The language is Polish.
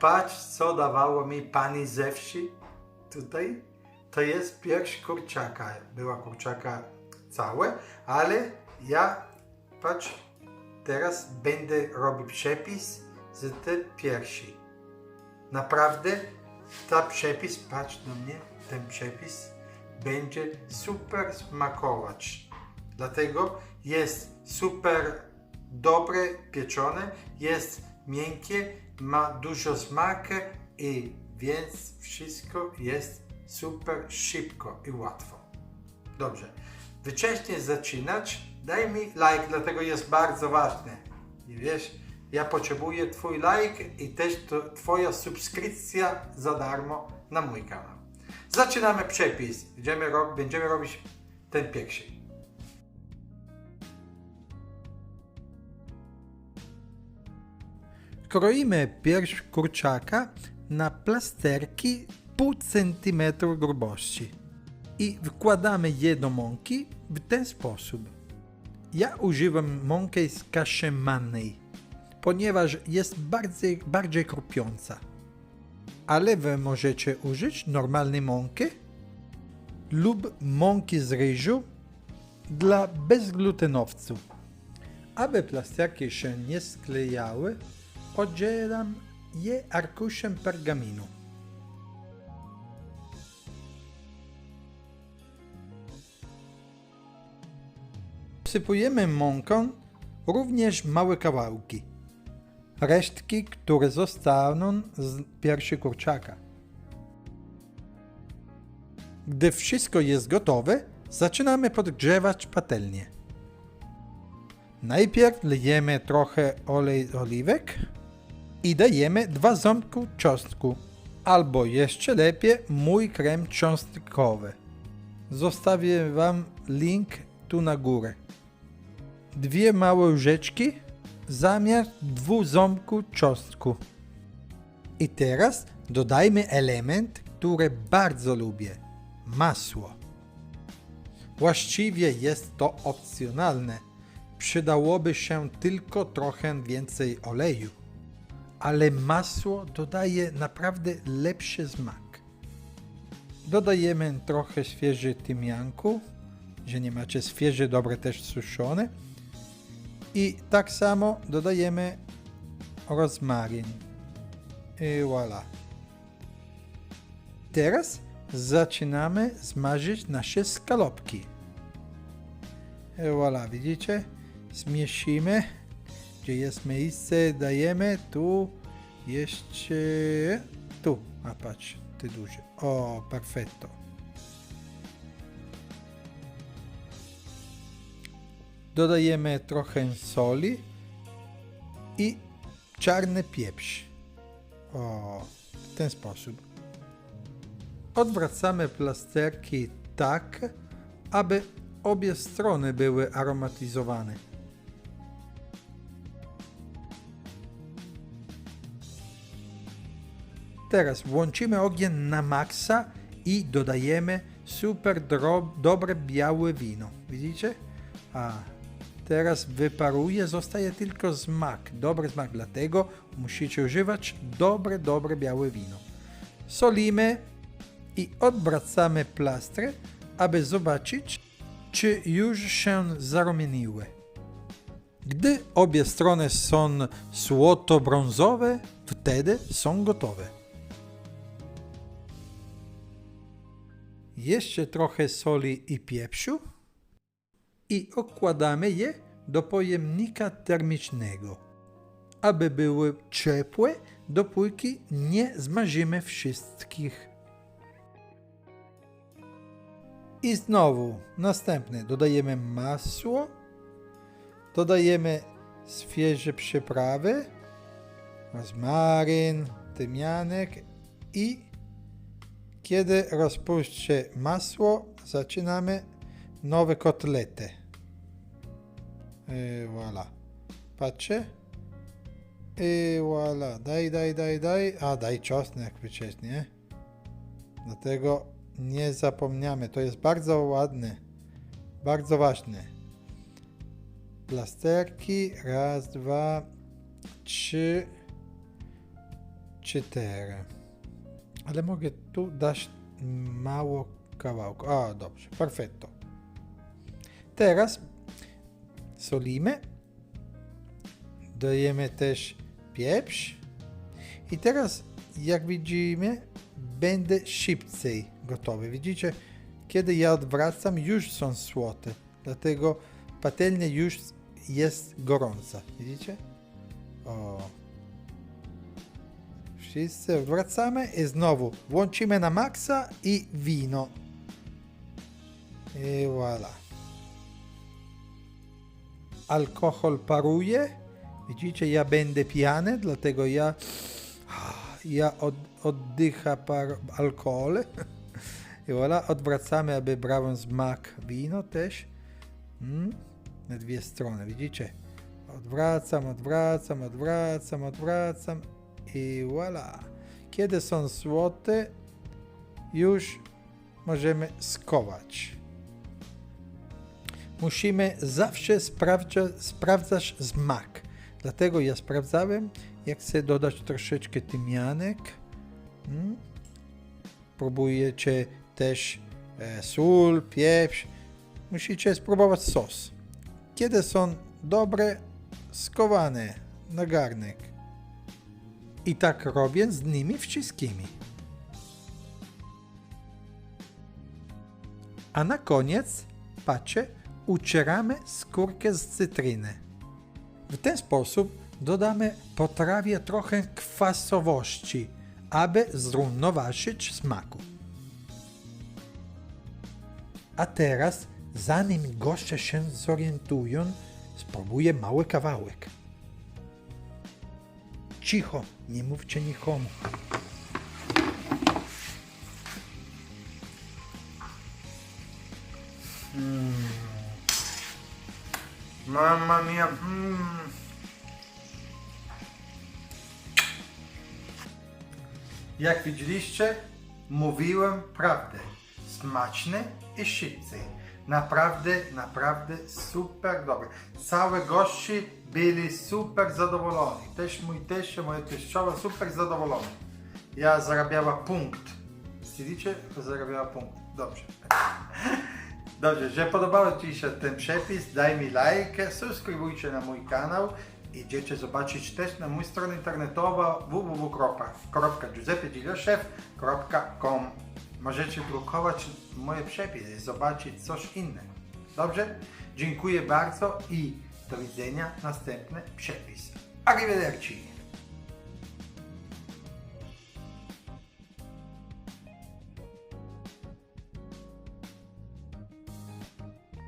Patrz, co dawało mi pani ze wsi tutaj. To jest pierś kurczaka. Była kurczaka całe, ale ja, patrz, teraz będę robił przepis z tej piersi. Naprawdę, ta przepis, patrz na mnie, ten przepis będzie super smakować. Dlatego jest super dobre pieczone, jest miękkie, ma dużo smaku i więc wszystko jest super szybko i łatwo. Dobrze. Wcześniej zaczynać, daj mi like, dlatego jest bardzo ważne. I wiesz, ja potrzebuję twój like i też twoja subskrypcja za darmo na mój kanał. Zaczynamy przepis. Będziemy, ro- będziemy robić ten pierwszy. Kroimy pierś kurczaka na plasterki pół centymetru grubości i wkładamy je do mąki w ten sposób. Ja używam mąki z kaszy mannej, ponieważ jest bardziej, bardziej krupiąca. Ale wy możecie użyć normalnej mąki lub mąki z ryżu dla bezglutenowców. Aby plasterki się nie sklejały, oddzielam je arkuszem pergaminu. Wsypujemy mąką również małe kawałki. Resztki, które zostaną z piersi kurczaka. Gdy wszystko jest gotowe, zaczynamy podgrzewać patelnię. Najpierw lejemy trochę olej oliwek i dajemy dwa ząbki czosnku, albo jeszcze lepiej mój krem cząstkowy. Zostawię Wam link tu na górę. Dwie małe łyżeczki zamiast dwóch ząbków czosnku. I teraz dodajmy element, który bardzo lubię. Masło. Właściwie jest to opcjonalne. Przydałoby się tylko trochę więcej oleju. Ale masło dodaje naprawdę lepszy smak. Dodajemy trochę świeży tymianku, nie macie świeże, dobre też suszone. I tak samo dodajemy rozmaryn. I voilà. Teraz zaczynamy smażyć nasze skalopki. I voilà, widzicie? Zmiesimy. Gdzie jest miejsce, dajemy tu jeszcze tu. A patrz, ty duży. O, perfetto. Dodajemy trochę soli i czarny pieprz. O, w ten sposób. Odwracamy plasterki tak, aby obie strony były aromatyzowane. Teraz włączymy ogień na maksa i dodajemy super dobre białe wino. Widzicie? A teraz wyparuje, zostaje tylko smak, dobry smak, dlatego musicie używać dobre, dobre białe wino. Solimy i odwracamy plastry, aby zobaczyć, czy już się zarumieniły. Gdy obie strony są złoto-brązowe, wtedy są gotowe. Jeszcze trochę soli i pieprzu i okładamy je do pojemnika termicznego, aby były ciepłe, dopóki nie zmarzymy wszystkich. I znowu następne dodajemy masło, dodajemy świeże przyprawy, rozmaryn, tymianek i kiedy rozpuści się masło, zaczynamy nowe kotlety. I voilà. Patrzcie. I voila. Daj, daj, daj, daj. A, daj czosnek przecież, nie? Dlatego nie zapomniamy. To jest bardzo ładne. Bardzo ważne. Plasterki. Raz, dwa, trzy, cztery. Ale mogę tu dać mało kawałku. A, dobrze. Perfetto. Teraz solimy. Dajemy też pieprz. I teraz, jak widzimy, będzie szybciej gotowy. Widzicie, kiedy ja odwracam, już są słote. Dlatego patelnia już jest gorąca. Widzicie? O. Wszyscy odwracamy i znowu włączymy na maksa i wino. I voilà. Alkohol paruje. Widzicie, ja będę pijany, dlatego ja, ja od, oddycha par alkohol. I voilà, odwracamy, aby brałem smak wino też. Mm, na dwie strony, widzicie? Odwracam, odwracam, odwracam, odwracam i voilà. Kiedy są złote, już możemy skować. Musimy zawsze sprawdza, sprawdzać smak. Dlatego ja sprawdzałem, jak chcę dodać troszeczkę tymianek. Mm. Próbujecie też e, sól, pieprz. Musicie spróbować sos. Kiedy są dobre, skowane na garnek. I tak robię z nimi wszystkimi. A na koniec, patrzcie, ucieramy skórkę z cytryny. W ten sposób dodamy potrawie trochę kwasowości, aby zrównoważyć smaku. A teraz, zanim goście się zorientują, spróbuję mały kawałek. Cicho, nie mówcie nikomu. Mamma mia. Mm. Jak widzieliście, mówiłem prawdę. Smaczny i szybcy. Naprawdę, naprawdę super dobre. Całe gości byli super zadowoleni. Też mój teść, moja teściowa super zadowolona. Ja zarabiała punkt. Widzicie? Zarabiała punkt. Dobrze. Dobrze, że podobał Ci się ten przepis, daj mi like, subskrybujcie na mój kanał. Idziecie zobaczyć też na moją stronę internetową www.giuseppegilioszef.com Możecie drukować moje przepisy zobaczyć coś innego. Dobrze? Dziękuję bardzo i do widzenia następny przepis. Arrivederci!